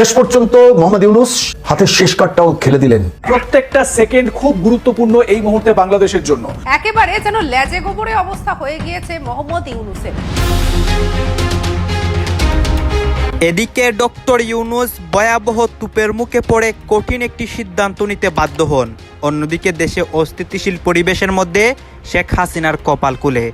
শেষ পর্যন্ত মোহাম্মদ ইউনুস হাতের শেষ কার্ডটাও খেলে দিলেন। প্রত্যেকটা সেকেন্ড খুব গুরুত্বপূর্ণ এই মুহূর্তে বাংলাদেশের জন্য। একেবারে যেন লেজে গোবরে অবস্থা হয়ে গিয়েছে মোহাম্মদ ইউনুসের। এদিকে ডক্টর ইউনুস ভয়াবহ তুপের মুখে পড়ে কঠিন একটি সিদ্ধান্ত নিতে বাধ্য হন। অন্যদিকে দেশে অস্থিতিশীল পরিবেশের মধ্যে শেখ হাসিনার কপাল কুলে।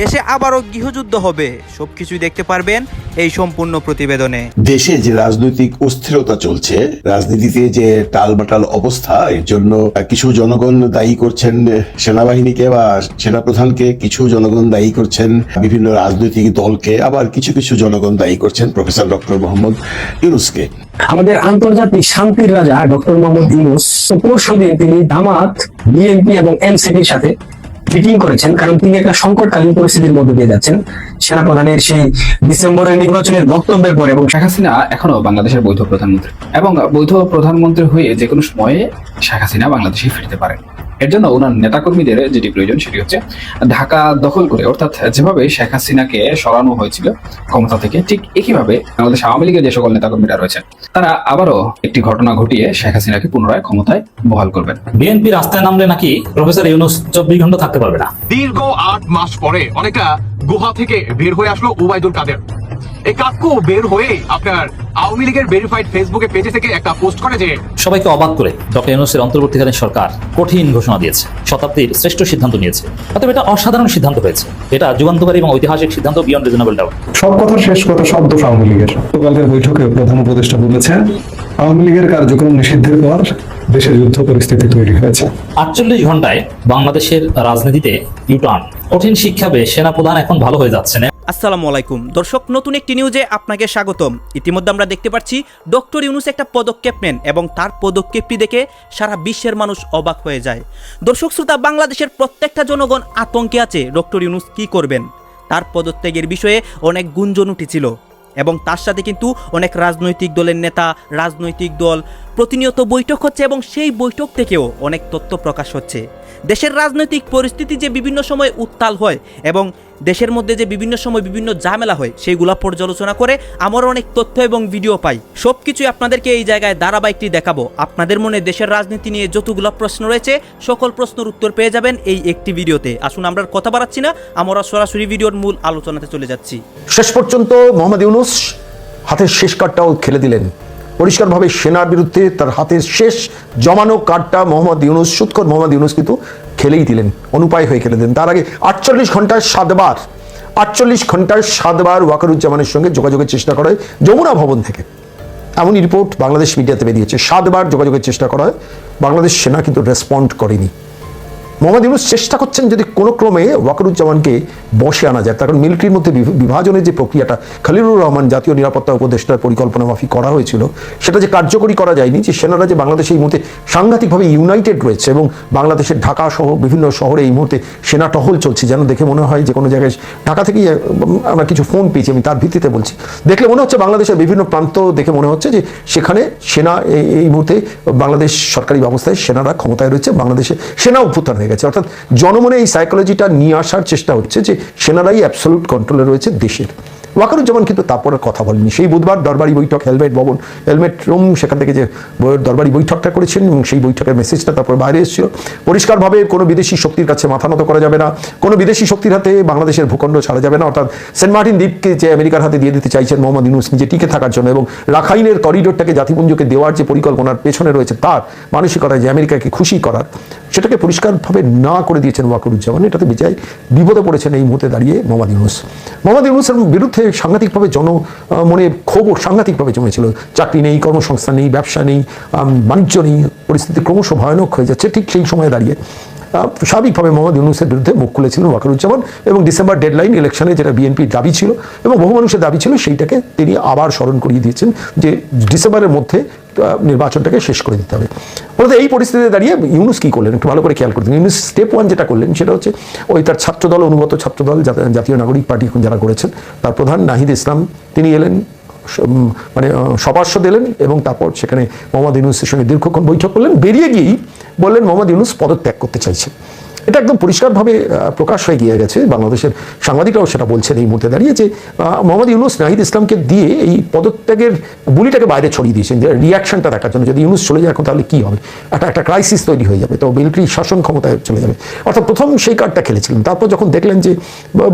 দেশে আবারও গৃহযুদ্ধ হবে সবকিছুই দেখতে পারবেন এই সম্পূর্ণ প্রতিবেদনে। দেশে যে রাজনৈতিক অস্থিরতা চলছে রাজনীতিতে যে টালমাটাল অবস্থা এর জন্য কিছু জনগণ দায়ী করছেন সেনাবাহিনীকে বা সেনাপ্রধানকে কিছু জনগণ দায়ী করছেন বিভিন্ন রাজনৈতিক দলকে আবার কিছু কিছু জনগণ দায়ী করছেন প্রফেসর ডক্টর মোহাম্মদ ইউনুসকে। আমাদের আন্তর্জাতিক শান্তির রাজা ডক্টর মোহাম্মদ ইউনুস পরশু তিনি দামাত বিএনপি এবং এনসিপির সাথে মিটিং করেছেন, কারণ তিনি একটা সংকটকালীন পরিস্থিতির মধ্যে দিয়ে যাচ্ছেন। সেনাপ্রধানের সেই ডিসেম্বরের নির্বাচনের বক্তব্যের পরে এবং শেখ হাসিনা এখনও বাংলাদেশের বৈধ প্রধানমন্ত্রী। এবং বৈধ প্রধানমন্ত্রী হয়ে যে কোনো সময়ে শেখ হাসিনা বাংলাদেশে ফিরতে পারেন। এর জন্য ওনার নেতাকর্মীদের যেটি প্রয়োজন সেটি হচ্ছে ঢাকা দখল করে অর্থাৎ যেভাবে শেখ হাসিনাকে সরানো হয়েছিল ক্ষমতা থেকে ঠিক একইভাবে বাংলাদেশ আওয়ামী লীগের যে সকল নেতাকর্মীরা রয়েছেন তারা আবারও একটি ঘটনা ঘটিয়ে শেখ হাসিনাকে পুনরায় ক্ষমতায় বহাল করবেন। বিএনপি রাস্তায় নামলে নাকি প্রফেসর ইউনুস চব্বিশ ঘণ্টা থাকতে পারবে না? দীর্ঘ আট মাস পরে অনেকটা গুহা থেকে বের হয়ে আসলো ওবায়দুল কাদের। এই কাকু বের হয়ে আপনার আওয়ামী লীগের ভেরিফাইড ফেসবুকে পেজে থেকে একটা পোস্ট করে যে সবাইকে অবাক করে ডক্টর ইউনুসের অন্তর্বর্তীকালীন সরকার কঠিন ঘোষণা দিয়েছে শতাব্দীর শ্রেষ্ঠ সিদ্ধান্ত নিয়েছে। অতএব এটা অসাধারণ সিদ্ধান্ত হয়েছে। এটা যুগান্তকারী এবং ঐতিহাসিক সিদ্ধান্ত বিয়ন্ড রিজনেবল ডাউট সব কথা শেষ কথা সব দোষ আওয়ামী লীগের। গতকালকের বৈঠকে প্রধান উপদেষ্টা বলেছে আওয়ামী লীগের কার্যক্রম নিষিদ্ধের পর দেশের যুদ্ধ পরিস্থিতি তৈরি হয়েছে। আটচল্লিশ ঘন্টায় বাংলাদেশের রাজনীতিতে ইউটার্ন কঠিন শিক্ষা পেয়ে সেনাপ্রধান এখন ভালো হয়ে যাচ্ছে না আসসালামু আলাইকুম। দর্শক, নতুন একটি নিউজে আপনাকে স্বাগতম। ইতিমধ্যে আমরা দেখতে পাচ্ছি, ডক্টর ইউনুস একটা পদক্ষেপ নেন এবং তার পদক্ষেপটি দেখে সারা বিশ্বের মানুষ অবাক হয়ে যায়। দর্শক, শ্রোতা, বাংলাদেশের প্রত্যেকটা জনগণ আতঙ্কে আছে ডক্টর ইউনুস কি করবেন? তার পদত্যাগের বিষয়ে অনেক গুঞ্জন উঠেছিল। এবং তার সাথে কিন্তু অনেক রাজনৈতিক দলের নেতা, রাজনৈতিক দল প্রতিনিয়ত বৈঠক হচ্ছে এবং সেই বৈঠক থেকেও অনেক তথ্য প্রকাশ হচ্ছে। দেশের রাজনৈতিক পরিস্থিতি যে বিভিন্ন সময় উত্তাল হয় এবং দেশের মধ্যে যে বিভিন্ন সময় বিভিন্ন ঝামেলা হয়, সেইগুলা পর্যালোচনা করে আমার অনেক তথ্য এবং ভিডিও পাই। সব কিছুই আপনাদেরকে এই জায়গায় ধারাবাহিকটি দেখাবো। আপনাদের মনে দেশের রাজনীতি নিয়ে যতগুলো প্রশ্ন রয়েছে, সকল প্রশ্নের উত্তর পেয়ে যাবেন এই একটি ভিডিওতে। আসুন, আমরা কথা বাড়াচ্ছি না, আমরা সরাসরি ভিডিওর মূল আলোচনাতে চলে যাচ্ছি। শেষ পর্যন্ত মোহাম্মদ ইউনুস হাতের শেষ কার্ডটাও খেলে দিলেন। পরিষ্কারভাবে সেনার বিরুদ্ধে তার হাতের শেষ জমানো কার্ডটা মোহাম্মদ ইউনুস সুৎকর মোহাম্মদ ইউনুস কিন্তু খেলেই দিলেন, অনুপায় হয়ে খেলে দিলেন। তার আগে আটচল্লিশ ঘন্টায় সাতবার, আটচল্লিশ ঘন্টায় সাতবার ওয়াকারুজ্জামানের সঙ্গে যোগাযোগের চেষ্টা করা হয় যমুনা ভবন থেকে। এমনই রিপোর্ট বাংলাদেশ মিডিয়াতে বেরিয়েছে। সাতবার যোগাযোগের চেষ্টা করা হয়। বাংলাদেশ সেনা কিন্তু রেসপন্ড করেনি। মোহাম্মদ ইউনুস চেষ্টা করছেন যদি কোনো ক্রমে ওয়াকারুজ্জামানকে বসে আনা যায়। তার কারণ মিলিটারির মধ্যে বিভ- বিভাজনের যে প্রক্রিয়াটা, খালিলুর রহমান জাতীয় নিরাপত্তা উপদেষ্টার পরিকল্পনা মাফিক করা হয়েছিল, সেটা যে কার্যকরী করা যায়নি, যে সেনারা যে বাংলাদেশে এই মুহূর্তে সাংঘাতিকভাবে ইউনাইটেড রয়েছে এবং বাংলাদেশের ঢাকা সহ বিভিন্ন শহরে এই মুহূর্তে সেনা টহল চলছে, যেন দেখে মনে হয় যে কোনো জায়গায় ঢাকা থেকেই আমরা কিছু ফোন পেয়েছি, আমি তার ভিত্তিতে বলছি। দেখলে মনে হচ্ছে বাংলাদেশের বিভিন্ন প্রান্ত দেখে মনে হচ্ছে যে সেখানে সেনা এই- এই মুহূর্তে বাংলাদেশ সরকারি ব্যবস্থায় সেনারা ক্ষমতায় রয়েছে, বাংলাদেশে সেনা অভ্যুত্থান হয়ে গেছে। অর্থাৎ জনমনে এই সাইকোলজিটা নিয়ে আসার চেষ্টা হচ্ছে যে সেনারাই অ্যাবসলুট কন্ট্রোলে রয়েছে দেশের। ওয়াকারুজ্জামান কিন্তু তারপরে কথা বলেনি। সেই বুধবার দরবারি বৈঠক, হেলমেট ভবন, হেলমেট রুম, সেখান থেকে যে দরবারি বৈঠকটা করেছেন এবং সেই বৈঠকের মেসেজটা তারপর বাইরে এসেছিল। পরিষ্কারভাবে কোনো বিদেশি শক্তির কাছে মাথা নত করা যাবে না। কোনো বিদেশি শক্তির হাতে বাংলাদেশের ভূখণ্ড ছাড়া যাবে না। অর্থাৎ সেন্ট মার্টিন দ্বীপকে যে আমেরিকার হাতে দিয়ে দিতে চাইছেন মোহাম্মদ ইউনুস নিজে টিকে থাকার জন্য এবং রাখাইনের করিডোরটাকে জাতিপুঞ্জকে দেওয়ার যে পরিকল্পনার পেছনে রয়েছে তার মানসিকতায় যে আমেরিকাকে খুশি করার, সেটাকে পরিষ্কারভাবে না করে দিয়েছেন ওয়াকুরুজ্জামান। এটাতে বিজয় বিপদে পড়েছেন এই মুহূর্তে দাঁড়িয়ে মোহাম্মদ ইউনুস। মোহাম্মদ ইউনুসের বিরুদ্ধে সাংঘাতিকভাবে জন মনে ক্ষোভ সাংঘাতিকভাবে জমেছিল। চাকরি নেই, কর্মসংস্থান নেই, ব্যবসা নেই বাণিজ্য নেই, পরিস্থিতি ক্রমশ ভয়ানক হয়ে যাচ্ছে ঠিক সেই সময়ে দাঁড়িয়ে। স্বাভাবিকভাবে মোহাম্মদ ইউনুসের বিরুদ্ধে মুখ খুলেছিলেন ওয়াকারুজ্জামান এবং ডিসেম্বর ডেডলাইন ইলেকশনে যেটা বিএনপির দাবি ছিল এবং বহু মানুষের দাবি ছিল সেইটাকে তিনি আবার স্মরণ করিয়ে দিয়েছেন যে ডিসেম্বরের মধ্যে নির্বাচনটাকে শেষ করে দিতে হবে। বলতে এই পরিস্থিতিতে দাঁড়িয়ে ইউনুস কী করলেন? একটু ভালো করে খেয়াল করতেন ইউনুস স্টেপ ওয়ান যেটা করলেন সেটা হচ্ছে ওই তার ছাত্রদল অনুগত ছাত্রদল জাত- জাতীয় নাগরিক পার্টি যারা করেছেন তার প্রধান নাহিদ ইসলাম তিনি এলেন মানে আহ, সপার্শ্ব দিলেন এবং তারপর সেখানে মোহাম্মদ ইউনুসের সঙ্গে দীর্ঘক্ষণ বৈঠক করলেন। বেরিয়ে গিয়েই বললেন মোহাম্মদ ইউনুস পদত্যাগ করতে চাইছেন। এটা একদম পরিষ্কারভাবে প্রকাশ হয়ে গিয়ে গেছে। বাংলাদেশের সাংবাদিকরাও সেটা বলছেন এই মুহূর্তে দাঁড়িয়ে যে মোহাম্মদ ইউনুস নাহিদ ইসলামকে দিয়ে এই পদত্যাগের বুলিটাকে বাইরে ছড়িয়ে দিয়েছেন। যে রিয়াকশনটা দেখার জন্য, যদি ইউনুস চলে যায় এখন তাহলে কি হবে? একটা একটা ক্রাইসিস তৈরি হয়ে যাবে। তো মিলিটারি শাসন ক্ষমতায় চলে যাবে। অর্থাৎ প্রথম সেই কার্ডটা খেলেছিলেন। তারপর যখন দেখলেন যে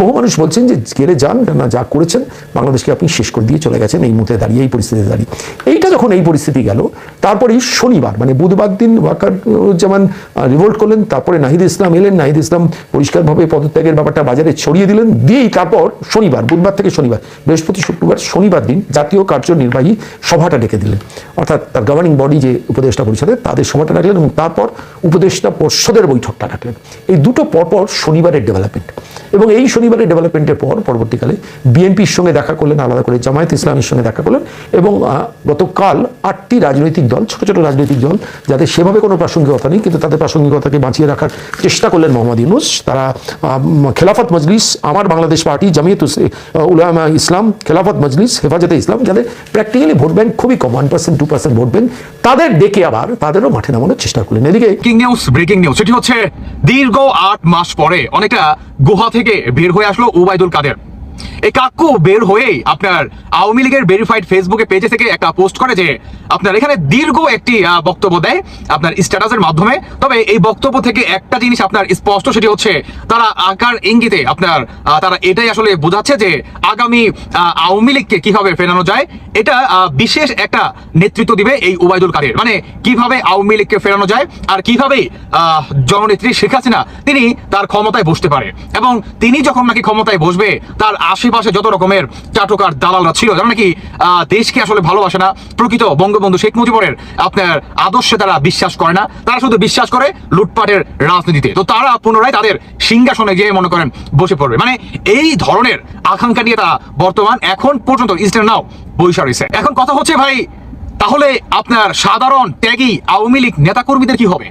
বহু মানুষ বলছেন যে গেলে যান, না যা করেছেন, বাংলাদেশকে আপনি শেষ করে দিয়ে চলে গেছেন। এই মুহূর্তে দাঁড়িয়ে, এই পরিস্থিতিতে দাঁড়িয়ে। এইটা যখন এই পরিস্থিতি গেল, তারপরেই শনিবার মানে বুধবার দিন ওয়াকার যেমন রিভোল্ট করলেন। তারপরে নাহিদ ইসলাম এলেন নাহিদ ইসলাম পরিষ্কারভাবে পদত্যাগের ব্যাপারটা বাজারে ছড়িয়ে দিলেন, দিয়েই তারপর শনিবার, বুধবার থেকে শনিবার, বৃহস্পতি, শুক্রবার, শনিবার দিন জাতীয় কার্যনির্বাহী সভাটা ডেকে দিলেন। অর্থাৎ তার গভর্নিং বডি যে উপদেষ্টা পরিষদের তাদের সভাটা ডাকলেন এবং তারপর উপদেষ্টা পর্ষদের বৈঠকটা ডাকলেন। এই দুটো পরপর শনিবারের ডেভেলপমেন্ট এবং এই শনিবারের ডেভেলপমেন্টের পর পরবর্তীকালে বিএনপির সঙ্গে দেখা করলেন, আলাদা করে জামায়াত ইসলামের সঙ্গে দেখা করলেন এবং গতকাল আটটি রাজনৈতিক দল, ছোট ছোট রাজনৈতিক দল, যাদের সেভাবে কোনো প্রাসঙ্গিকতা নেই, কিন্তু তাদের প্রাসঙ্গিকতাকে বাঁচিয়ে রাখার চেষ্টা করলেন মোহাম্মদ ইউনুস। তারা খেলাফত মজলিস, আমার বাংলাদেশ পার্টি, জামিয়ত উলামা ইসলাম, খেলাফত মজলিস, হেফাজতে ইসলাম, যাদের প্র্যাকটিক্যালি ভোট ব্যাংক খুবই কম one percent two percent vote bank, তাদের ডেকে আবার তাদেরও মাঠে নামানোর চেষ্টা করলেন। এদিকে ব্রেকিং নিউজ ব্রেকিং নিউজ সেটি হচ্ছে দীর্ঘ আট মাস পরে অনেকটা গুহা থেকে বের হয়ে আসলো ওবায়দুল কাদের। এই কাকু বের হয়েই আপনার আওয়ামী লীগের ভেরিফাইড ফেসবুকে পেজে থেকে একটা পোস্ট করে যে আপনার এখানে দীর্ঘ একটি বক্তব্য দেয় আপনার স্ট্যাটাসের মাধ্যমে। তবে এই বক্তব্য থেকে একটা জিনিস আপনার স্পষ্ট, সেটি হচ্ছে তারা আকার ইঙ্গিতে আপনার তারা এটাই আসলে বোঝাচ্ছে যে আগামী আওয়ামী লীগকে কীভাবে ফেরানো যায়, এটা বিশেষ একটা নেতৃত্ব দিবে এই উবাইদুল কাদের। মানে কীভাবে আওয়ামী লীগকে ফেরানো যায় আর কীভাবে জননেত্রী শেখ হাসিনা, তিনি তার ক্ষমতায় বসতে পারে। এবং তিনি যখন নাকি ক্ষমতায় বসবে, তার আশেপাশে যত রকমের চাটকার দালালরা ছিল, যারা নাকি দেশকে আসলে ভালোবাসে না, প্রকৃত বঙ্গবন্ধু শেখ মুজিবুরের আপনার আদর্শে তারা বিশ্বাস করে না, তারা শুধু বিশ্বাস করে লুটপাটের রাজনীতিতে। তো তারা পুনরায় তাদের সিংহাসনে গিয়ে মনে করেন বসে পড়বে। মানে এই ধরনের আকাঙ্ক্ষা নিয়ে তারা বর্তমান, এখন পর্যন্ত ইস্টার নাও বৈশা রয়েছে। এখন কথা হচ্ছে ভাই, তাহলে আপনার সাধারণ ত্যাগী আওয়ামী লীগ নেতাকর্মীদের কি হবে?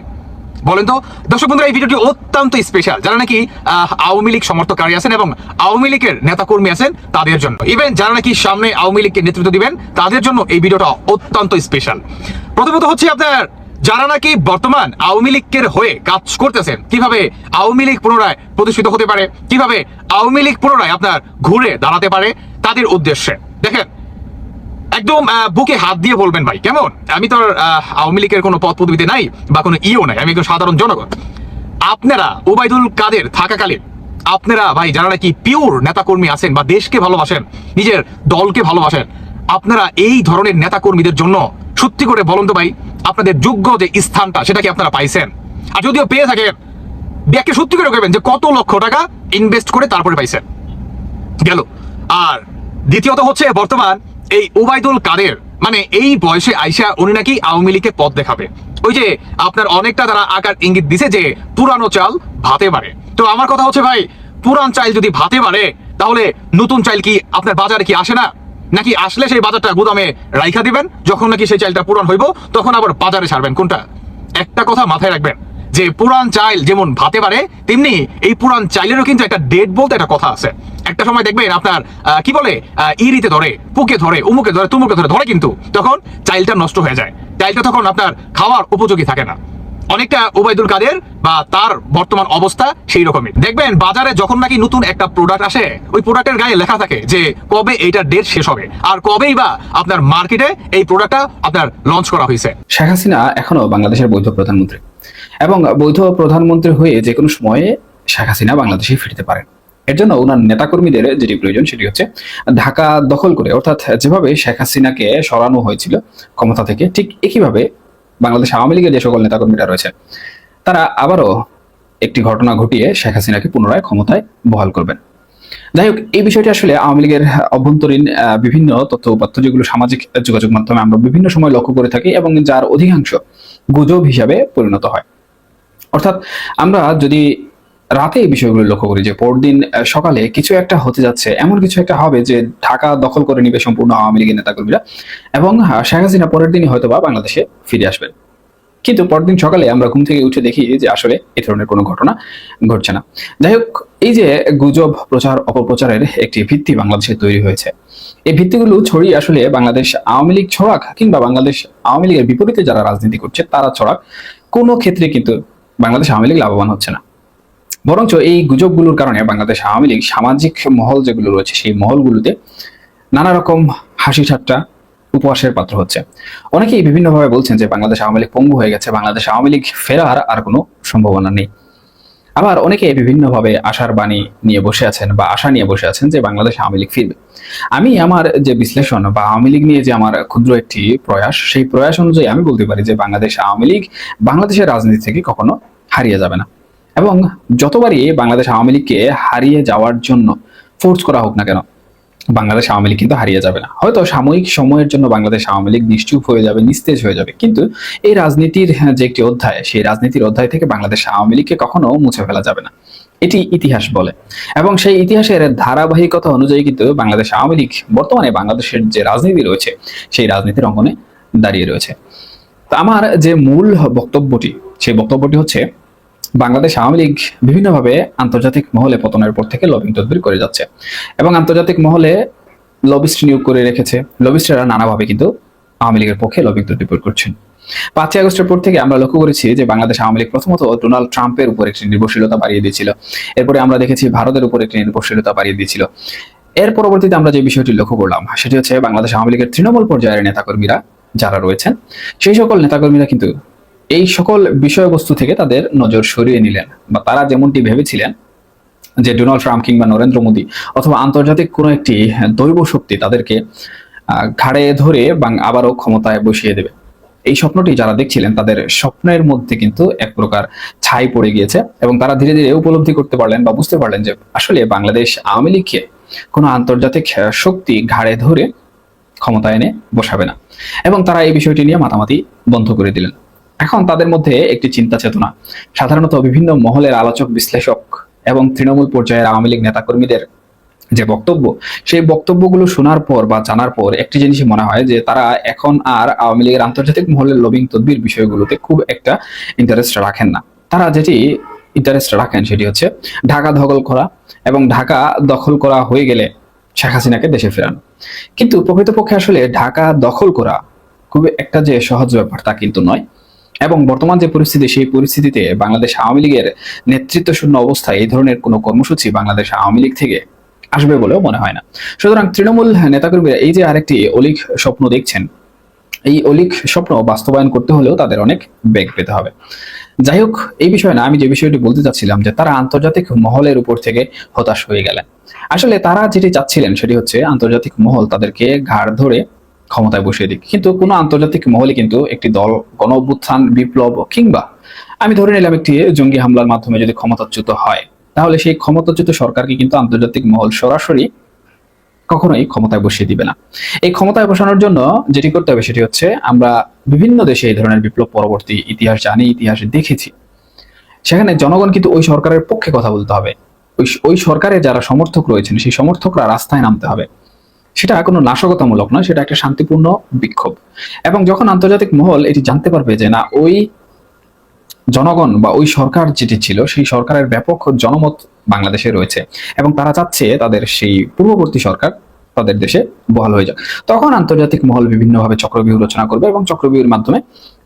বলেন তো, দর্শক বন্ধুরা, এই ভিডিওটি অত্যন্ত স্পেশাল যারা নাকি আওয়ামী লীগ সমর্থকারী আছেন এবং আওয়ামী লীগের নেতাকর্মী আছেন, তাদের জন্য। ইভেন যারা নাকি সামনে আওয়ামী লীগকে নেতৃত্ব দিবেন, তাদের জন্য এই ভিডিওটা অত্যন্ত স্পেশাল প্রথমত হচ্ছে আপনার, যারা নাকি বর্তমান আওয়ামী লীগের হয়ে কাজ করতেছেন, কীভাবে আওয়ামী লীগ পুনরায় প্রতিষ্ঠিত হতে পারে, কীভাবে আওয়ামী লীগ পুনরায় আপনার ঘুরে দাঁড়াতে পারে, তাদের উদ্দেশ্যে। দেখেন একদম বুকে হাত দিয়ে বলবেন ভাই, কেমন? আমি তো আওয়ামী লীগের কোনো পদ পদবিতে নাই বা কোনো ইও নাই, আমি একজন সাধারণ জনগণ। আপনারা ওবায়দুল কাদের থাকাকালীন, আপনারা ভাই যারা নাকি পিওর নেতাকর্মী আছেন বা দেশকে ভালোবাসেন, নিজের দলকে ভালোবাসেন, আপনারা এই ধরনের নেতাকর্মীদের জন্য সত্যি করে বলুন তো ভাই, আপনাদের যোগ্য যে স্থানটা, সেটা কি আপনারা পাইছেন? আর যদিও পেয়ে থাকেন, ব্যাগকে সত্যি করে করবেন যে কত লক্ষ টাকা ইনভেস্ট করে তারপরে পাইছেন। গেল। আর দ্বিতীয়ত হচ্ছে বর্তমান এই ওবায়দুল কাদের মানে এই বয়সে আইসা উনি নাকি আওয়ামী লীগকে পথ দেখাবে। ওই যে আপনার অনেকটা তারা আকার ইঙ্গিত দিছে যে পুরানো চাল ভাতে পারে তো আমার কথা হচ্ছে ভাই, পুরান চাল যদি ভাতে পারে তাহলে নতুন চাল কি আপনার বাজারে কি আসে না? নাকি আসলে সেই বাজারটা গুদামে রাইখা দিবেন, যখন নাকি সেই চালটা পুরান হইব, তখন আবার বাজারে ছাড়বেন? কোনটা? একটা কথা মাথায় রাখবেন, যে পুরান চাইল যেমন ভাতে পারে তেমনি এই পুরান চাইলেরও কিন্তু একটা ডেট বলতে একটা কথা আছে। একটা সময় দেখবেন আপনার কি বলে ইরিতে ধরে, পুকে ধরে, উমুকে ধরে, তুমুকে ধরে ধরে কিন্তু তখন চাইলটা নষ্ট হয়ে যায়। চাইলটা তখন আপনার খাওয়ার উপযোগী থাকে না। অনেকটা ওবায়দুল কাদের বা তার বর্তমান অবস্থা সেই রকমই। দেখবেন বাজারে যখন নাকি নতুন একটা প্রোডাক্ট আসে, ওই প্রোডাক্টের গায়ে লেখা থাকে যে কবে এইটার ডেট শেষ হবে। আর কবেই বা আপনার মার্কেটে এই প্রোডাক্টটা আপনার লঞ্চ করা হয়েছে। শেখ হাসিনা এখনও বাংলাদেশের বৈধ প্রধানমন্ত্রী। এবং বৈধ প্রধানমন্ত্রী হয়ে যে কোনো সময়ে শেখ হাসিনা বাংলাদেশে ফিরতে পারেন। এর জন্য ওনার নেতাকর্মীদের যেটি প্রয়োজন সেটি হচ্ছে ঢাকা দখল করে, অর্থাৎ যেভাবে শেখ হাসিনাকে সরানো হয়েছিল ক্ষমতা থেকে, ঠিক একইভাবে বাংলাদেশ আওয়ামী লীগের যে সকল নেতাকর্মীরা রয়েছে, তারা আবারও একটি ঘটনা ঘটিয়ে শেখ হাসিনাকে পুনরায় ক্ষমতায় বহাল করবেন। যাই হোক, এই বিষয়টি আসলে আওয়ামী লীগের অভ্যন্তরীণ বিভিন্ন তথ্য উপাত্ত যেগুলো সামাজিক যোগাযোগ মাধ্যমে আমরা বিভিন্ন সময় লক্ষ্য করে থাকি এবং যার অধিকাংশ গুজব হিসাবে পরিণত হয়। অর্থাৎ আমরা যদি রাতে এই বিষয়গুলো লক্ষ্য করি যে পরদিন সকালে কিছু একটা হতে যাচ্ছে, এমন কিছু একটা হবে যে ঢাকা দখল করে নিবে সম্পূর্ণ আওয়ামী লীগের নেতাকর্মীরা এবং শেখ হাসিনা পরের দিনই হয়তো বা বাংলাদেশে ফিরে আসবেন। কিন্তু পরদিন সকালে আমরা ঘুম থেকে উঠে দেখি যে আসলে এই ধরনের কোনো ঘটনা ঘটছে না। যাই হোক, এই যে গুজব, প্রচার, অপপ্রচারের একটি ভিত্তি বাংলাদেশে তৈরি হয়েছে। এই ভিত্তিগুলো ছড়িয়ে আসলে বাংলাদেশ আওয়ামী লীগ ছড়াক কিংবা বাংলাদেশ আওয়ামী লীগের বিপরীতে যারা রাজনীতি করছে, তারা ছড়াক, কোনো ক্ষেত্রে কিন্তু বাংলাদেশ আওয়ামী লীগ লাভবান হচ্ছে না। বরঞ্চ এই গুজবগুলোর কারণে বাংলাদেশ আওয়ামী লীগ সামাজিক মহল যেগুলো রয়েছে, সেই মহলগুলোতে নানা রকম হাসি ঠাট্টা উপহাসের পাত্র হচ্ছে। অনেকেই বিভিন্নভাবে বলছেন যে বাংলাদেশ আওয়ামী লীগ পঙ্গু হয়ে গেছে, বাংলাদেশ আওয়ামী লীগ ফেরার আর কোনো সম্ভাবনা নেই। আবার অনেকে বিভিন্নভাবে আশার বাণী নিয়ে বসে আছেন বা আশা নিয়ে বসে আছেন যে বাংলাদেশ আওয়ামী লীগ ফিরবে। আমি আমার যে বিশ্লেষণ বা আওয়ামী লীগ নিয়ে যে আমার ক্ষুদ্র একটি প্রয়াস, সেই প্রয়াস অনুযায়ী আমি বলতে পারি যে বাংলাদেশ আওয়ামী লীগ বাংলাদেশের রাজনীতি থেকে কখনো হারিয়ে যাবে না। এবং যতবারই বাংলাদেশ আওয়ামী লীগকে হারিয়ে যাওয়ার জন্য ফোর্স করা হোক না কেন, বাংলাদেশ আওয়ামী লীগ কিন্তু হারিয়ে যাবে না। হয়তো সাময়িক সময়ের জন্য বাংলাদেশ আওয়ামী লীগ নিশ্চুপ হয়ে যাবে, নিস্তেজ হয়ে যাবে, কিন্তু এই রাজনীতির যে একটি অধ্যায়, সেই রাজনীতির অধ্যায় থেকে বাংলাদেশ আওয়ামী লীগকে কখনো মুছে ফেলা যাবে না। এটি ইতিহাস বলে। এবং সেই ইতিহাসের ধারাবাহিকতা অনুযায়ী কিন্তু বাংলাদেশ আওয়ামী লীগ বর্তমানে বাংলাদেশের যে রাজনীতি রয়েছে, সেই রাজনীতির অঙ্গনে দাঁড়িয়ে রয়েছে। তো আমার যে মূল বক্তব্যটি, সেই বক্তব্যটি হচ্ছে বাংলাদেশ আওয়ামী লীগ বিভিন্নভাবে আন্তর্জাতিক মহলে পতনের পর থেকে লবিং তদবির করে যাচ্ছে। এবং আন্তর্জাতিক মহলে লবিস্ট নিয়োগ করে রেখেছে। লবিস্টরা নানাভাবে কিন্তু আওয়ামী লীগের পক্ষে লবিং তদবির করছেন। পাঁচই আগস্টের পর থেকে আমরা লক্ষ্য করেছি যে বাংলাদেশ আওয়ামী লীগ প্রথমত ডোনাল্ড ট্রাম্পের উপর একটি নির্ভরশীলতা বাড়িয়ে দিয়েছিল। এরপরে আমরা দেখেছি ভারতের উপর একটি নির্ভরশীলতা বাড়িয়ে দিয়েছিল। এর পরবর্তীতে আমরা যে বিষয়টি লক্ষ্য করলাম, সেটি হচ্ছে বাংলাদেশ আওয়ামী লীগের তৃণমূল পর্যায়ের নেতাকর্মীরা যারা রয়েছেন, সেই সকল নেতাকর্মীরা কিন্তু এই সকল বিষয়বস্তু থেকে তাদের নজর সরিয়ে নিলেন বা তারা যেমনটি ভেবেছিলেন যে ডোনাল্ড ট্রাম্প কিংবা নরেন্দ্র মোদী অথবা আন্তর্জাতিক কোনো একটি দৈব শক্তি তাদেরকে ঘাড়ে ধরে বা আবারও ক্ষমতায় বসিয়ে দেবে। এই স্বপ্নটি যারা দেখছিলেন তাদের স্বপ্নের মধ্যে কিন্তু এক প্রকার ছাই পড়ে গিয়েছে এবং তারা ধীরে ধীরে উপলব্ধি করতে পারলেন বা বুঝতে পারলেন যে আসলে বাংলাদেশ আওয়ামী লীগকে কোনো আন্তর্জাতিক শক্তি ঘাড়ে ধরে ক্ষমতায় এনে বসাবে না। এবং তারা এই বিষয়টি নিয়ে মাতামাতি বন্ধ করে দিলেন। এখন তাদের মধ্যে একটি চিন্তা চেতনা। সাধারণত বিভিন্ন মহলের আলোচক, বিশ্লেষক এবং তৃণমূল পর্যায়ের আওয়ামী লীগ নেতাকর্মীদের যে বক্তব্য, সেই বক্তব্যগুলো শোনার পর বা জানার পর একটি জিনিসই মনে হয় যে তারা এখন আর আওয়ামী লীগের আন্তর্জাতিক মহলের লবিং তদবির বিষয়গুলোতে খুব একটা ইন্টারেস্ট রাখেন না। তারা যেটি ইন্টারেস্ট রাখেন সেটি হচ্ছে ঢাকা দখল করা এবং ঢাকা দখল করা হয়ে গেলে শেখ হাসিনাকে দেশে ফেরানো। কিন্তু প্রকৃতপক্ষে আসলে ঢাকা দখল করা খুব একটা যে সহজ ব্যাপার তা কিন্তু নয়। এবং বর্তমান যে পরিস্থিতি, সেই পরিস্থিতিতে বাংলাদেশ আওয়ামী লীগের নেতৃত্ব শূন্য অবস্থায় এই ধরনের কোনো কর্মসূচি বাংলাদেশ আওয়ামী লীগ থেকে আসবে বলেও মনে হয় না। সুতরাং তৃণমূল নেতাকর্মীরা, এই যে আরেকটি অলিক স্বপ্ন দেখছেন, এই অলিক স্বপ্ন বাস্তবায়ন করতে হলেও তাদের অনেক বেগ পেতে হবে। যাই হোক, এই বিষয়ে না, আমি যে বিষয়টি বলতে চাচ্ছিলাম যে তারা আন্তর্জাতিক মহলের উপর থেকে হতাশ হয়ে গেলেন। আসলে তারা যেটি চাচ্ছিলেন সেটি হচ্ছে আন্তর্জাতিক মহল তাদেরকে ঘাড় ধরে ক্ষমতায় বসিয়ে দিক কিন্তু কোনো আন্তর্জাতিক মহলে কিন্তু একটি দল গণ অভ্যুত্থান বিপ্লব কিংবা আমি ধরে নিলাম একটি জঙ্গি হামলার মাধ্যমে যদি ক্ষমতাচ্যুত হয়, তাহলে সেই ক্ষমতাচ্যুত সরকারকে কিন্তু আন্তর্জাতিক মহল সরাসরি কখনোই ক্ষমতায় বসিয়ে দিবে না। এই ক্ষমতায় বসানোর জন্য যেটি করতে হবে সেটি হচ্ছে আমরা বিভিন্ন দেশে এই ধরনের বিপ্লব পরবর্তী ইতিহাস জানি, ইতিহাস দেখেছি। সেখানে জনগণ কিন্তু ওই সরকারের পক্ষে কথা বলতে হবে। ওই ওই সরকারের যারা সমর্থক রয়েছেন, সেই সমর্থকরা রাস্তায় নামতে হবে। সেটা কোনো নাশকতামূলক নয়, সেটা একটা শান্তিপূর্ণ বিক্ষোভ। এবং যখন আন্তর্জাতিক মহল এটি জানতে পারবে যে না, ওই জনগণ বা ওই সরকার যেটি ছিল, সেই সরকারের ব্যাপক জনমত বাংলাদেশে রয়েছে এবং তারা চাচ্ছে তাদের সেই পূর্ববর্তী সরকার তাদের দেশে বহাল হয়ে যাক। তখন আন্তর্জাতিক মহল বিভিন্নভাবে চক্রব্যূহ রচনা করবে এবং চক্রব্যূহের মাধ্যমে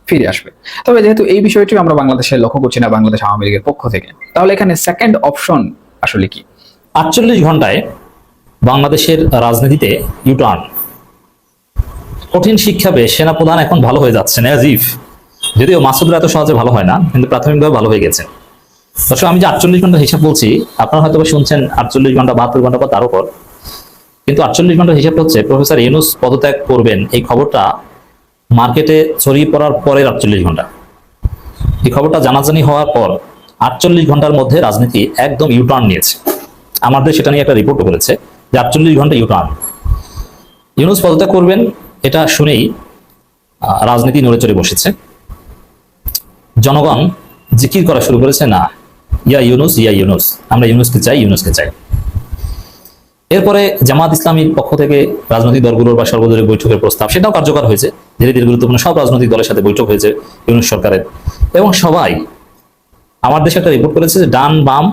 ফিরে আসবে। তবে যেহেতু এই বিষয়টি আমরা বাংলাদেশে লক্ষ্য করছি না, বাংলাদেশ আওয়ামী লীগের পক্ষ থেকে, তাহলে এখানে সেকেন্ড অপশন আসলে কি? আটচল্লিশ ঘন্টায় বাংলাদেশের রাজনীতিতে ইউটার্ন কঠিন শিক্ষা পেয়ে সেনাপ্রধান এখন ভালো হয়ে যাচ্ছে নাজিফ যদিও মাসুদরা এত সহজে ভালো হয় না, কিন্তু প্রাথমিকভাবে ভালো হয়ে গেছে। দর্শক, আমি যে আটচল্লিশ ঘণ্টা হিসাব বলছি, আপনারা হয়তো শুনছেন আটচল্লিশ ঘণ্টা, বাহাত্তর ঘণ্টা বা তার উপর। কিন্তু আটচল্লিশ ঘণ্টার হিসাবটা হচ্ছে প্রফেসর ইউনুস পদত্যাগ করবেন, এই খবরটা মার্কেটে ছড়িয়ে পড়ার পরের আটচল্লিশ ঘণ্টা। এই খবরটা জানাজানি হওয়ার পর আটচল্লিশ ঘণ্টার মধ্যে রাজনীতি একদম ইউটার্ন নিয়েছে। আমাদের সেটা নিয়ে একটা রিপোর্টও করেছে। যে আটচল্লিশ ঘণ্টা ইউটার্ন। ইউনুস পদত্যাগ করবেন, এটা শুনেই রাজনীতি নড়ে চড়ে বসেছে। জনগণ জিকির করা শুরু করেছে, না, ইয়া ইউনুস ইয়া ইউনুস, আমরা ইউনুসকে চাই ইউনুসকে চাই। এরপরে জামাত ইসলামীর পক্ষ থেকে রাজনৈতিক দলগুলোর বা সর্বদলীয় বৈঠকের প্রস্তাব, সেটাও কার্যকর হয়েছে। ধীরে ধীরে গুরুত্বপূর্ণ সব রাজনৈতিক দলের সাথে বৈঠক হয়েছে ইউনুস সরকারের। এবং সবাই, আমার দেশে একটা রিপোর্ট করেছে যে ডান বাম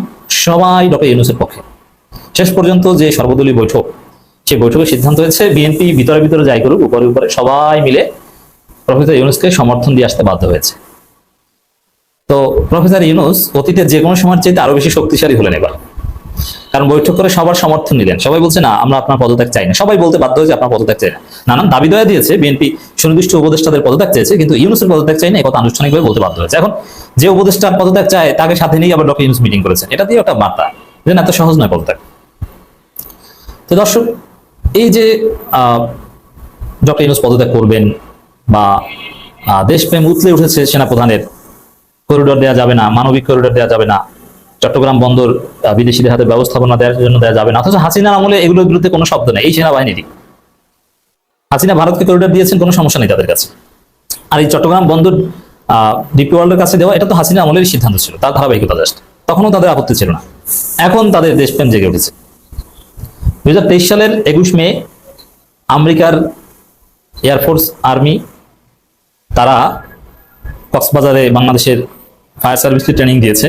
সবাই ডক্টর ইউনুসের পক্ষে। শেষ পর্যন্ত যে সর্বদলীয় বৈঠক সেই বৈঠকের সিদ্ধান্ত হয়েছে, বিএনপি ভিতরে ভিতরে যাই করুক, উপরে উপরে সবাই মিলে প্রফেসর ইউনুসকে সমর্থন দিয়ে আসতে বাধ্য হয়েছে। তো প্রফেসর ইউনুস অতীতের যে কোনো সময়ের চাইতে আরও বেশি শক্তিশালী হলেন এবার। কারণ বৈঠক করে সবার সমর্থন নিলেন। সবাই বলছে, না, আমরা আপনার পদত্যাগ চাই না। সবাই বলতে বাধ্য হয়েছে, আপনার পদত্যাগ চাই না। নানান দাবি দয়া দিয়েছে, বিএনপি সুনির্দিষ্ট উপদেষ্টাদের পদত্যাগ চেয়েছে, কিন্তু ইউনুসের পদত্যাগ চাই না এই কথা আনুষ্ঠানিকভাবে বলতে বাধ্য হয়েছে। এখন যে উপদেষ্টার পদত্যাগ চায়, তাকে সাথে নিয়ে আবার ডক্টর ইউনুস মিটিং করেছেন এটা দিয়ে একটা বার্তা যে, না, এত সহজ নয় পদত্যাগ। তো দর্শক, এই যে ডক্টর ইউনুস পদত্যাগ করবেন বা দেশপ্রেম উতলে উঠেছে সেনাপ্রধানের করিডোর দেওয়া যাবে না, মানবিক করিডোর দেওয়া যাবে না, চট্টগ্রাম বন্দর বিদেশিদের হাতে ব্যবস্থাপনা দেওয়ার জন্য দেওয়া যাবে না, অথচ হাসিনার আমলে এগুলোর বিরুদ্ধে কোনো শব্দ নেই, এই সেনাবাহিনীরই। হাসিনা ভারতকে করিডোর দিয়েছেন, কোনো সমস্যা নেই তাদের কাছে। আর এই চট্টগ্রাম বন্দর ডিপি ওয়ার্ল্ডের কাছে দেওয়া, এটা তো হাসিনা আমলের সিদ্ধান্ত ছিল তার ধারাবাহিকতা জাস্ট, তখনও তাদের আপত্তি ছিল না। এখন তাদের দেশপ্রেম জেগে উঠেছে। দুই হাজার তেইশ সালের একুশ মে আমেরিকার এয়ারফোর্স আর্মি, তারা কক্সবাজারে বাংলাদেশের ফায়ার সার্ভিসকে ট্রেনিং দিয়েছে।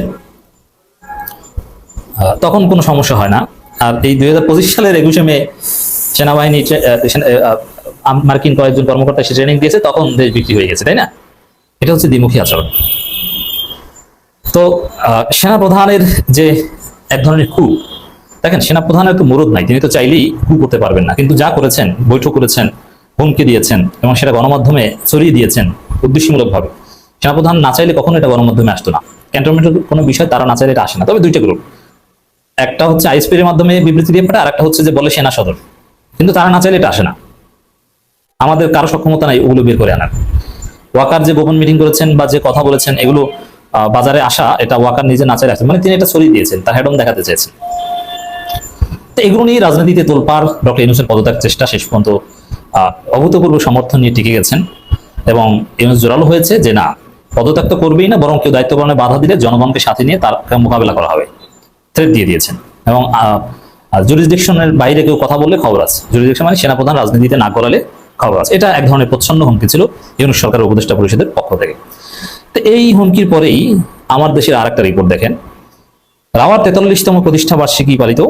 তখন কোনো সমস্যা হয় না। আর এই দুই হাজার পঁচিশ সালের একুশে মে সেনাবাহিনী মার্কিন কয়েকজন কর্মকর্তা সে ট্রেনিং দিয়েছে, তখন দেশ বিক্রি হয়ে গেছে, তাই না? এটা হচ্ছে দ্বিমুখী আচরণ। তো সেনাপ্রধানের যে এক ধরনের কু দেখেন, সেনাপ্রধানের তো মুরদ নাই, তিনি তো চাইলেই কু করতে পারবেন না। কিন্তু যা করেছেন, বৈঠক করেছেন, হুমকি দিয়েছেন এবং সেটা গণমাধ্যমে ছড়িয়ে দিয়েছেন উদ্দেশ্যমূলকভাবে, সেনাপ্রধান না চাইলে কখনো এটা গণমাধ্যমে আসতো না। ক্যান্টনমেন্টের কোনো বিষয় তারা না চাইলে এটা আসে না। তবে দুইটা গ্রুপ একটা হচ্ছে আইএসপির মাধ্যমে বিবৃতি দিয়ে পাঠায় আর একটা হচ্ছে যে বলে সেনা সদর। কিন্তু তারা না চাইলে এটা আসে না। আমাদের কারও সক্ষমতা নাই ওগুলো বের করে আনার। ওয়াকার যে গোপন মিটিং করেছেন বা যে কথা বলেছেন, এগুলো বাজারে আসা, এটা ওয়াকার নিজে না চাইলে আসে মানে তিনি এটা ছড়িয়ে দিয়েছেন, তার হেডম দেখাতে চেয়েছেন। তো এগুলো নিয়ে রাজনীতিতে তোলপার ডক্টর ইউনুসের পদত্যাগ চেষ্টা শেষ পর্যন্ত অভূতপূর্ব সমর্থন নিয়ে টিকে গেছেন। এবং ইউনুস জোরালো হয়েছে যে না, পদত্যাগ তো করবেই না, বরং কেউ দায়িত্ব পালনে বাধা দিলে জনগণকে সাথে নিয়ে তার মোকাবেলা করা হবে। থ্রেট দিয়ে দিয়েছেন। এবং জুরিসডিকশনের বাইরে কেউ কথা বললে খবর আছে। জুরিসডিকশন মানে সেনাপ্রধান রাজনীতিতে না করালে খবর আছে। এটা এক ধরনের প্রচ্ছন্ন হুমকি ছিল ইউনুস সরকারের উপদেষ্টা পরিষদের পক্ষ থেকে। তো এই হুমকির পরেই আমার দেশের আরেকটা রিপোর্ট দেখেন। রাওয়ার তেতাল্লিশতম প্রতিষ্ঠা বার্ষিকী পালিত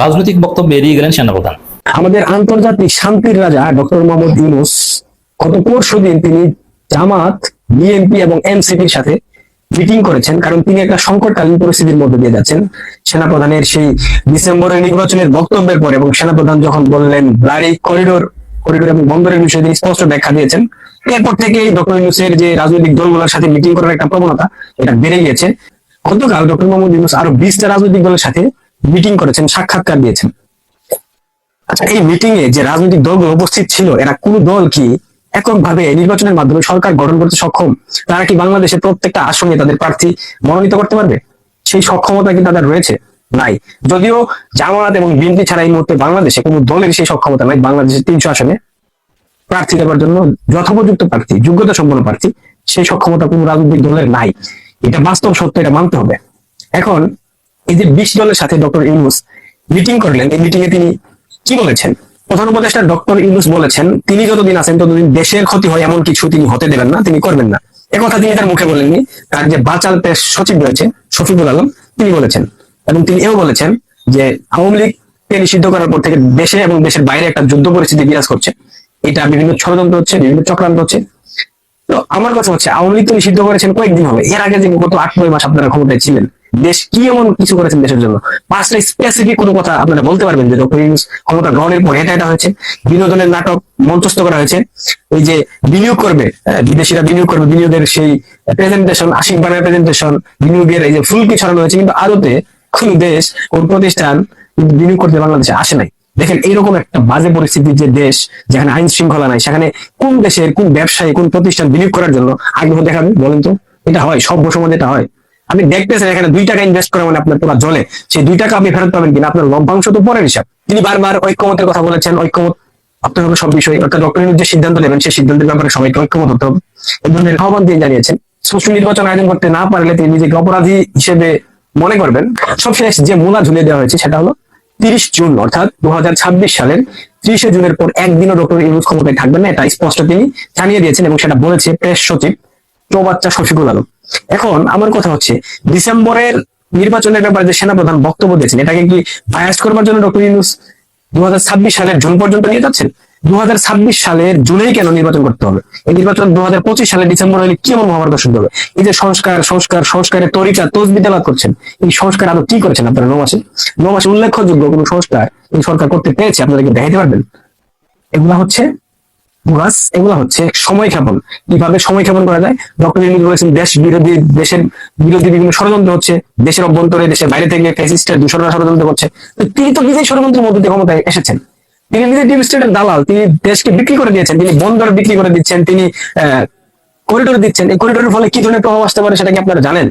রাজনৈতিক বক্তব্যে এড়িয়ে গেলেন সেনাপ্রধান। আমাদের আন্তর্জাতিক শান্তির রাজা ডক্টর মোহাম্মদ ইউনুস গত পরশু দিন তিনি জামাত, বিএনপি এবং এনসিপির সাথে মিটিং করেছেন, কারণ তিনি একটা সংকটকালীন পরিস্থিতির মধ্যে দিয়ে যাচ্ছেন। সেনাপ্রধানের সেই ডিসেম্বরের নির্বাচনের বক্তব্যের পর এবং সেনাপ্রধান যখন বললেন ব্লারি করিডোর করিডোর এবং বন্দরের বিষয়ে তিনি স্পষ্ট ব্যাখ্যা দিয়েছেন। এরপর থেকে ডক্টর ইউনুসের যে রাজনৈতিক দলগুলোর সাথে মিটিং করার একটা প্রবণতা, এটা বেড়ে গিয়েছে। গতকাল ডক্টর মোহাম্মদ ইউনুস আরও বিশটা রাজনৈতিক দলের সাথে মিটিং করেছেন, সাক্ষাৎকার দিয়েছেন। আচ্ছা এই মিটিং এ যে রাজনৈতিক দলগুলো উপস্থিত ছিল, এরা কোন দল কি এককভাবে নির্বাচনের মাধ্যমে সরকার গঠন করতে সক্ষম? তারা কি বাংলাদেশের প্রত্যেকটা আসনে তাদের প্রার্থী মনোনীত করতে পারবে? সেই সক্ষমতা কি তাদের রয়েছে? নাই। যদিও জামায়াত এবং বিএনপি ছাড়া এই মুহূর্তে বাংলাদেশে কোনো দলের সেই সক্ষমতা নাই বাংলাদেশের তিনশো আসনে। প্রার্থী দেওয়ার জন্য যথোপযুক্ত প্রার্থী যোগ্যতা সম্পন্ন প্রার্থী, সেই সক্ষমতা কোনো রাজনৈতিক দলের নাই। এটা বাস্তব সত্য, এটা মানতে হবে। এখন এই যে বিশ দলের সাথে ডক্টর ইউনুস মিটিং করলেন, এই মিটিং এ তিনি কি বলেছেন? প্রধান উপদেষ্টা ডক্টর ইউনুস বলেছেন, তিনি যতদিন আছেন, ততদিন দেশের ক্ষতি হয়, এমন কিছু তিনি হতে দেবেন না, তিনি করবেন না। একথা তিনি তার মুখে বলেননি। তার যে বাচাল প্রেস সচিব রয়েছে, শফিকুল আলম, তিনি বলেছেন। এবং তিনি এও বলেছেন যে আওয়ামী লীগকে নিষিদ্ধ করার পর থেকে দেশে এবং দেশের বাইরে একটা যুদ্ধ পরিস্থিতি বিরাজ করছে। এটা বিভিন্ন ষড়যন্ত্র হচ্ছে, বিভিন্ন চক্রান্ত হচ্ছে। তো আমার কথা হচ্ছে, আওয়ামী লীগ তো নিষিদ্ধ করেছেন কয়েকদিন হবে। এর আগে যে গত আট, নয় মাস আপনারা ক্ষমতায় ছিলেন দেশ কি এমন কিছু করেছেন দেশের জন্য? পাঁচটা স্পেসিফিক কোনো কথা আপনারা বলতে পারবেন যে ডক্টর ক্ষমতা গ্রহণের পর এটা এটা হয়েছে। বিনোদনের নাটক মঞ্চস্থ করা হয়েছে। এই যে বিনিয়োগ করবে বিদেশিরা বিনিয়োগ করবে, বিনিয়োগের সেই প্রেজেন্টেশন আশিক বানের প্রেজেন্টেশন বিনিয়োগের এই যে ফুলকি ছড়ানো হয়েছে, কিন্তু আদতে কোন দেশ, কোন প্রতিষ্ঠান বিনিয়োগ করতে বাংলাদেশে আসে নাই। দেখেন এইরকম একটা বাজে পরিস্থিতির যে দেশ, যেখানে আইন শৃঙ্খলা নাই, সেখানে কোন দেশের কোন ব্যবসায়ী, কোন প্রতিষ্ঠান বিনিয়োগ করার জন্য আগ্রহ দেখাবে বলেন তো? এটা হয়, সভ্য সমাজে এটা হয়। আপনি দেখতেছেন এখানে দুই টাকা ইনভেস্ট করে মানে আপনার পুরো জলে। সেই দুই টাকা আপনি ফেরত পাবেন কিনা? আপনার লভ্যাংশ তো পরের হিসাব। তিনি বারবার ঐক্যমতের কথা বলেছেন, ঐক্যমত আপনার হবে সব বিষয়। অর্থাৎ ডক্টর যে সিদ্ধান্ত নেবেন, সেই সিদ্ধান্তের ব্যাপারে সবাইকে ঐক্যমত হতে হবে। এই ধরনের আহ্বান তিনি জানিয়েছেন। সুষ্ঠু নির্বাচন আয়োজন করতে না পারলে তিনি নিজেকে অপরাধী হিসেবে মনে করবেন। সবশেষ যে মূলা ঝুলিয়ে দেওয়া হয়েছে সেটা হলো তিরিশ জুন, অর্থাৎ দু হাজার ছাব্বিশ সালের ত্রিশে জুনের পর একদিনও ডক্টর ইউনুস ক্ষমতায় থাকবেন না, এটা স্পষ্ট তিনি জানিয়ে দিয়েছেন এবং সেটা বলেছে প্রেস সচিব চৌবাচ্চা শফিকুল আলম। এখন আমার কথা হচ্ছে, ডিসেম্বরের নির্বাচনের ব্যাপারে যে সেনাপ্রধান বক্তব্য দিয়েছেন, এটাকে কি বায়াস করবার জন্য ডক্টর ইউনুস দু সালের জুন পর্যন্ত নিয়ে যাচ্ছেন? দু সালের জুনেই কেন নির্বাচন করতে হবে? এই নির্বাচন দু সালের ডিসেম্বর হলে কি এমন মহাভারত শুনতে হবে? এই যে সংস্কার সংস্কার, সংস্কারের তরিকা তসবি তেলাওয়াত করছেন, এই সংস্কার আরও কি করেছেন আপনারা ন মাসে? ন মাসে উল্লেখযোগ্য কোনো সংস্কার এই সরকার করতে পেরেছে? আপনারা কি দেখাতে পারবেন? এগুলা হচ্ছে বুরাস এগুলো হচ্ছে সময় ক্ষেপণ কীভাবে সময় ক্ষেপণ করা যায়? ডক্টর ইউনুস বলেছেন দেশ বিরোধী, দেশের বিরোধী বিভিন্ন ষড়যন্ত্র হচ্ছে। দেশের অভ্যন্তরে, দেশের বাইরে থেকে ফ্যাসিস্টের দূষণরা ষড়যন্ত্র করছে। তিনি তো নিজেই ষড়যন্ত্রের মধ্যে দিয়ে ক্ষমতায় এসেছেন। তিনি নিজে ডিপ স্টেটের দালাল। তিনি দেশকে বিক্রি করে দিয়েছেন। তিনি বন্দর বিক্রি করে দিচ্ছেন। তিনি করিডোর দিচ্ছেন। এই করিডোরের ফলে কি ধরনের প্রভাব আসতে পারে সেটা কি আপনারা জানেন?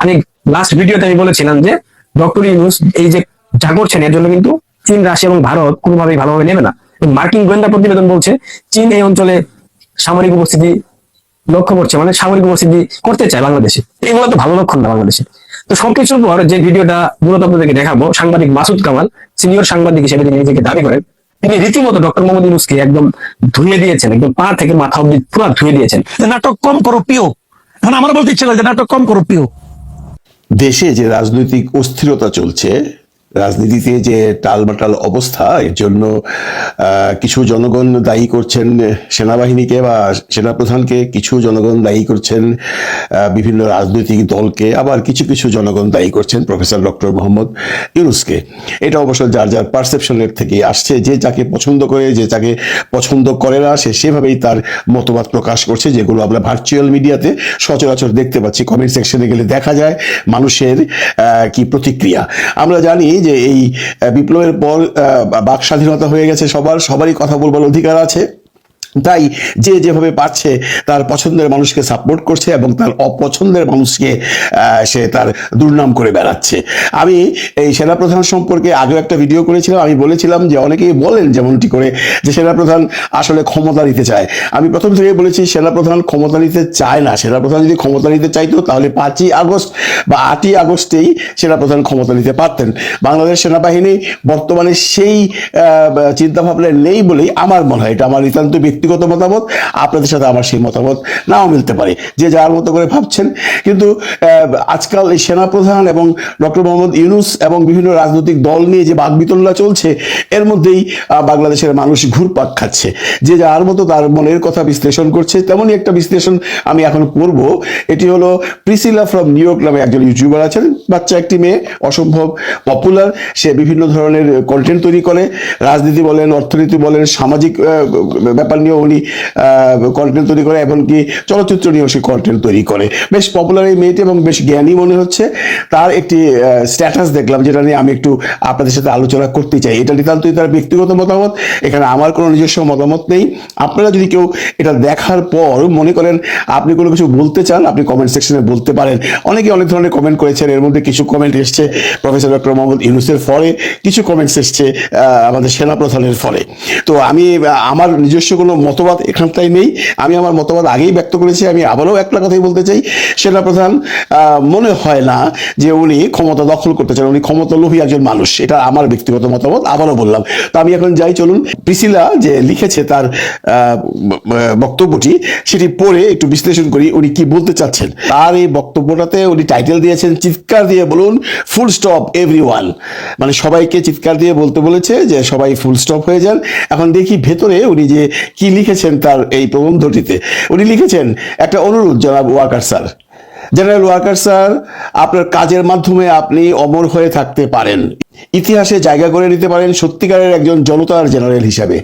আমি লাস্ট ভিডিওতে আমি বলেছিলাম যে ডক্টর ইউনুস এই যে যা করছেন, এর জন্য কিন্তু চীন, রাশিয়া এবং ভারত কোনোভাবেই ভালোভাবে নেবে না। মার্কিন গোয়েন্দা প্রতিবেদন বলছে চীন এই অঞ্চলে সামরিক উপস্থিতি লক্ষ্য করছে মানে সামরিক উপস্থিতি করতে চায় বাংলাদেশে। এগুলো তো ভালো লক্ষণ না বাংলাদেশে। তো সবকিছুর পর যে ভিডিওটা মূলত আপনাদেরকে দেখাবো সাংবাদিক মাসুদ কামাল সিনিয়র সাংবাদিক হিসেবে তিনি নিজেকে দাবি করেন। তিনি রীতিমতো ডক্টর মোহাম্মদ ইউনুসকে একদম ধুয়ে দিয়েছেন একদম পা থেকে মাথা অব্দি পুরো ধুয়ে দিয়েছেন। নাটক কম করো প্রিয় এখন আমার বলতে ইচ্ছে লাগে নাটক কম করো প্রিয় দেশে যে রাজনৈতিক অস্থিরতা চলছে রাজনীতিতে যে টালমাটাল অবস্থা, এর জন্য কিছু জনগণ দায়ী করছেন সেনাবাহিনীকে বা সেনাপ্রধানকে, কিছু জনগণ দায়ী করছেন বিভিন্ন রাজনৈতিক দলকে, আবার কিছু কিছু জনগণ দায়ী করছেন প্রফেসর ডক্টর মোহাম্মদ ইউনুসকে। এটা অবশ্য যার যার পারসেপশনের থেকে আসছে, যে যাকে পছন্দ করে, যে যাকে পছন্দ করে না, সে সেভাবেই তার মতবাদ প্রকাশ করছে, যেগুলো আমরা ভার্চুয়াল মিডিয়াতে সচরাচর দেখতে পাচ্ছি। কমেন্ট সেকশনে গেলে দেখা যায় মানুষের কি প্রতিক্রিয়া। আমরা জানি যে এই বিপ্লবের পর বাক স্বাধীনতা হয়ে গেছে সবার সবারই কথা বলবার অধিকার আছে। তাই যে যেভাবে পাচ্ছে তার পছন্দের মানুষকে সাপোর্ট করছে এবং তার অপছন্দের মানুষকে সে তার দুর্নাম করে বেড়াচ্ছে। আমি এই সেনাপ্রধান সম্পর্কে আগেও একটা ভিডিও করেছিলাম। আমি বলেছিলাম যে অনেকেই বলেন যেমনটি করে যে সেনাপ্রধান আসলে ক্ষমতা নিতে চায়। আমি প্রথম থেকে বলেছি সেনাপ্রধান ক্ষমতা নিতে চায় না। সেনাপ্রধান যদি ক্ষমতা নিতে চাইতো তাহলে পাঁচই আগস্ট বা আটই আগস্টেই সেনাপ্রধান ক্ষমতা নিতে পারতেন। বাংলাদেশ সেনাবাহিনী বর্তমানে সেই চিন্তা ভাবনা নেই বলেই আমার মনে হয়। এটা আমার নিতান্ত ব্যক্তিগত মতামত, আপনাদের সাথে আমার সেই মতামত নাও মিলতে পারে। যে যার মতো করে ভাবছেন। কিন্তু আজকাল এই সেনাপ্রধান এবং ডক্টর মোহাম্মদ ইউনুস এবং বিভিন্ন রাজনৈতিক দল নিয়ে যে বাকবিতণ্ডা চলছে, এর মধ্যেই বাংলাদেশের মানুষ ঘুরপাক খাচ্ছে। যে যার মতো তার মনের কথা বিশ্লেষণ করছে, তেমনই একটা বিশ্লেষণ আমি এখন করব। এটি হলো প্রিসিলা ফ্রম নিউ ইয়র্ক নামে একজন ইউটিউবার আছেন। বাচ্চা একটি মেয়ে, অসম্ভব পপুলার। সে বিভিন্ন ধরনের কন্টেন্ট তৈরি করে। রাজনীতি বলেন, অর্থনীতি বলেন, সামাজিক ব্যাপার নিয়েও উনি কন্টেন্ট তৈরি করে, এমনকি চলচ্চিত্র নিয়েও সে কন্টেন্ট তৈরি করে। বেশ পপুলার এই মেয়েটি এবং বেশ জ্ঞানী মনে হচ্ছে। তার একটি স্ট্যাটাস দেখলাম, যেটা নিয়ে আমি একটু আপনাদের সাথে আলোচনা করতে চাই। এটা নিতান্তই তার ব্যক্তিগত মতামত, এখানে আমার কোনো নিজস্ব মতামত নেই। আপনারা যদি কেউ এটা দেখার পর মনে করেন আপনি কোনো কিছু বলতে চান, আপনি কমেন্ট সেকশনে বলতে পারেন। অনেকে অনেক ধরনের কমেন্ট করেছেন, এর মধ্যে কিছু কমেন্ট এসছে প্রফেসর ডক্টর মোহাম্মদ ইউনুসের ফলে, কিছু কমেন্টস এসছে আমাদের সেনাপ্রধানের ফলে। তো আমি, আমার নিজস্ব কোনো মতবাদ এখানটাই নেই। আমি আমার মতবাদ আগেই ব্যক্ত করেছি আমি আবারও একটা কথাই বলতে চাই। সেনাপ্রধান আহ, মনে হয় না যে উনি ক্ষমতা দখল করতে চান উনি ক্ষমতা লোভী একজন মানুষ। এটা আমার ব্যক্তিগত মতামত আবারও বললাম। তো আমি এখন যাই চলুন। প্রিসিলা যে লিখেছে তার বক্তব্যটি সেটি পড়ে একটু বিশ্লেষণ করি উনি কি বলতে চাচ্ছেন। তার এই বক্তব্যটাতে উনি টাইটেল দিয়েছেন চিৎকার দিয়ে বলুন ফুল স্টপ এভরি মানে সবাইকে চিৎকার দিয়ে বলতে বলেছে যে সবাই ফুল স্টপ হয়ে যান। এখন দেখি ভেতরে উনি যে কি লিখেছেন তার এই প্রবন্ধটিতে। উনি লিখেছেন একটা অনুরোধ, জনাব Waker sir. General Waker sir, আপনার কাজের মাধ্যমে আপনি অমর হয়ে থাকতে পারেন। ইতিহাসে জায়গা করে নিতে পারেন সত্যিকারের একজন জনতার জেনারেল হিসাবে।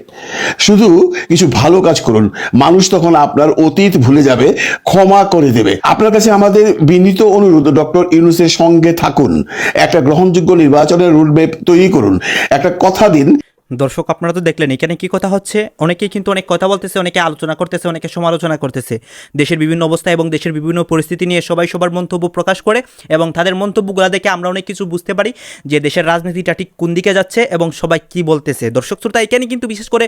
শুধু কিছু ভালো কাজ করুন, মানুষ তখন আপনার অতীত ভুলে যাবে, ক্ষমা করে দেবে। আপনার কাছে আমাদের বিনীত অনুরোধ, ডক্টর ইউনুসের সঙ্গে থাকুন। একটা গ্রহণযোগ্য নির্বাচনের রুটম্যাপ তৈরি করুন। একটা কথা দিন দর্শক, আপনারা তো দেখলেন, এখানে কি কথা হচ্ছে? অনেকেই কিন্তু অনেক কথা বলতেছে, অনেকে আলোচনা করতেছে, অনেকে সমালোচনা করতেছে। দেশের বিভিন্ন অবস্থা এবং দেশের বিভিন্ন পরিস্থিতি নিয়ে সবাই সবার মন্তব্য প্রকাশ করে এবং তাদের মন্তব্যগুলো দেখে আমরা অনেক কিছু বুঝতে পারি যে দেশের রাজনীতিটা ঠিক কোন দিকে যাচ্ছে এবং সবাই কি বলতেছে। দর্শক, শ্রোতা, এখানে কিন্তু বিশেষ করে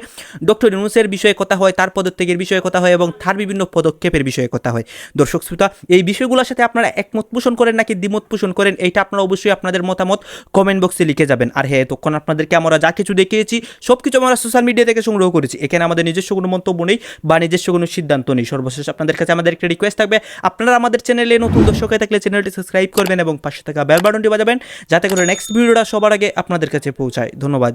ডক্টর ইউনুসের বিষয়ে কথা হয়, তার পদত্যাগের বিষয়ে কথা হয় এবং তার বিভিন্ন পদক্ষেপের বিষয়ে কথা হয়। দর্শক, শ্রোতা, এই বিষয়গুলোর সাথে আপনারা একমত পোষণ করেন নাকি দ্বিমত পোষণ করেন, এইটা আপনারা অবশ্যই আপনাদের মতামত কমেন্ট বক্সে লিখে যাবেন। আর হ্যাঁ তখন আপনাদেরকে আমরা যা কিছু দেখিয়েছি সব কিছু আমরা সোশ্যাল মিডিয়া থেকে সংগ্রহ করেছি। এখানে আমাদের নিজস্ব কোনো মন্তব্য নেই বা নিজস্ব কোনো সিদ্ধান্ত নেই। সর্বশেষ আপনাদের কাছে আমাদের একটা রিকোয়েস্ট থাকবে, আপনারা আমাদের চ্যানেলে নতুন দর্শক হয়ে থাকলে চ্যানেলটি সাবস্ক্রাইব করবেন এবং পাশে থাকা বেল বাটনটি বাজাবেন, যাতে করে নেক্সট ভিডিওটা সবার আগে আপনাদের কাছে পৌঁছায়। ধন্যবাদ।